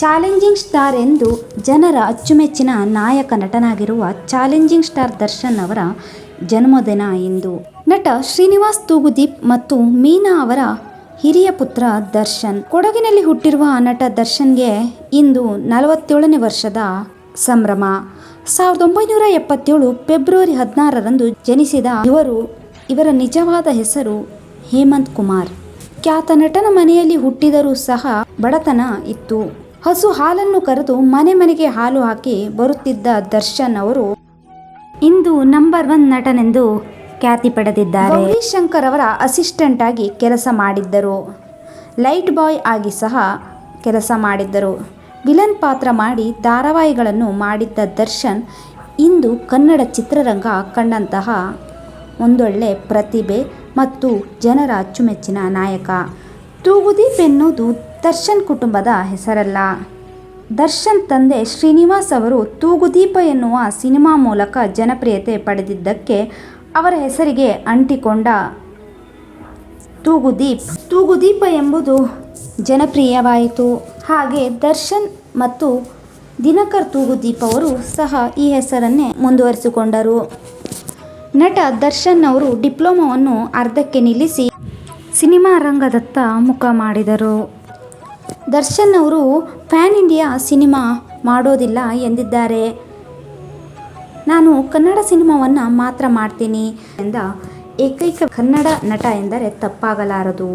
Challenging star ಎಂದು ಜನರ ಅಚ್ಚುಮೆಚ್ಚಿನ ನಾಯಕ ನಟನಾಗಿರುವ ಚಾಲೆಂಜಿಂಗ್ ಸ್ಟಾರ್ ದರ್ಶನ್ ಅವರ ಜನ್ಮದಿನ ಇಂದು. ನಟ ಶ್ರೀನಿವಾಸ್ ತೂಗುದೀಪ್ ಮತ್ತು ಮೀನಾ ಅವರ ಹಿರಿಯ ಪುತ್ರ ದರ್ಶನ್. ಕೊಡಗಿನಲ್ಲಿ ಹುಟ್ಟಿರುವ ನಟ ದರ್ಶನ್ಗೆ ಇಂದು ನಲವತ್ತೇಳನೇ ವರ್ಷದ ಸಂಭ್ರಮ. ಸಾವಿರದ ಒಂಬೈನೂರ ಎಪ್ಪತ್ತೇಳು ಫೆಬ್ರವರಿ ಹದಿನಾರರಂದು ಜನಿಸಿದ ಇವರು, ಇವರ ನಿಜವಾದ ಹೆಸರು ಹೇಮಂತ್ ಕುಮಾರ್. ಖ್ಯಾತ ನಟನ ಮನೆಯಲ್ಲಿ ಹುಟ್ಟಿದರೂ ಸಹ ಬಡತನ ಇತ್ತು. ಹಸು ಹಾಲನ್ನು ಕರೆದು ಮನೆ ಮನೆಗೆ ಹಾಲು ಹಾಕಿ ಬರುತ್ತಿದ್ದ ದರ್ಶನ್ ಅವರು ಇಂದು ನಂಬರ್ ಒನ್ ನಟನೆಂದು ಖ್ಯಾತಿ ಪಡೆದಿದ್ದಾರೆ. ಶಂಕರ್ ಅವರ ಅಸಿಸ್ಟೆಂಟ್ ಆಗಿ ಕೆಲಸ ಮಾಡಿದ್ದರು. ಲೈಟ್ ಬಾಯ್ ಆಗಿ ಸಹ ಕೆಲಸ ಮಾಡಿದ್ದರು. ವಿಲನ್ ಪಾತ್ರ ಮಾಡಿ ಧಾರಾವಾಹಿಗಳನ್ನು ಮಾಡಿದ್ದ ದರ್ಶನ್ ಇಂದು ಕನ್ನಡ ಚಿತ್ರರಂಗ ಕಂಡಂತಹ ಒಂದೊಳ್ಳೆ ಪ್ರತಿಭೆ ಮತ್ತು ಜನರ ಅಚ್ಚುಮೆಚ್ಚಿನ ನಾಯಕ. ತೂಗುದೀಪ್ ಎನ್ನುವುದು ದರ್ಶನ್ ಕುಟುಂಬದ ಹೆಸರಲ್ಲ. ದರ್ಶನ್ ತಂದೆ ಶ್ರೀನಿವಾಸ್ ಅವರು ತೂಗುದೀಪ ಎನ್ನುವ ಸಿನಿಮಾ ಮೂಲಕ ಜನಪ್ರಿಯತೆ ಪಡೆದಿದ್ದಕ್ಕೆ ಅವರ ಹೆಸರಿಗೆ ಅಂಟಿಕೊಂಡ ತೂಗುದೀಪ್. ತೂಗುದೀಪ ಎಂಬುದು ಜನಪ್ರಿಯವಾಯಿತು. ಹಾಗೆ ದರ್ಶನ್ ಮತ್ತು ದಿನಕರ್ ತೂಗುದೀಪ್ ಅವರು ಸಹ ಈ ಹೆಸರನ್ನೇ ಮುಂದುವರಿಸಿಕೊಂಡರು. ನಟ ದರ್ಶನ್ ಅವರು ಡಿಪ್ಲೊಮಾವನ್ನು ಅರ್ಧಕ್ಕೆ ನಿಲ್ಲಿಸಿ ಸಿನಿಮಾ ರಂಗದತ್ತ ಮುಖ ಮಾಡಿದರು. ದರ್ಶನ್ ಅವರು ಪ್ಯಾನ್ ಇಂಡಿಯಾ ಸಿನಿಮಾ ಮಾಡೋದಿಲ್ಲ ಎಂದಿದ್ದಾರೆ. ನಾನು ಕನ್ನಡ ಸಿನಿಮಾವನ್ನು ಮಾತ್ರ ಮಾಡ್ತೀನಿ ಎಂದ ಏಕೈಕ ಕನ್ನಡ ನಟ ಎಂದರೆ ತಪ್ಪಾಗಲಾರದು.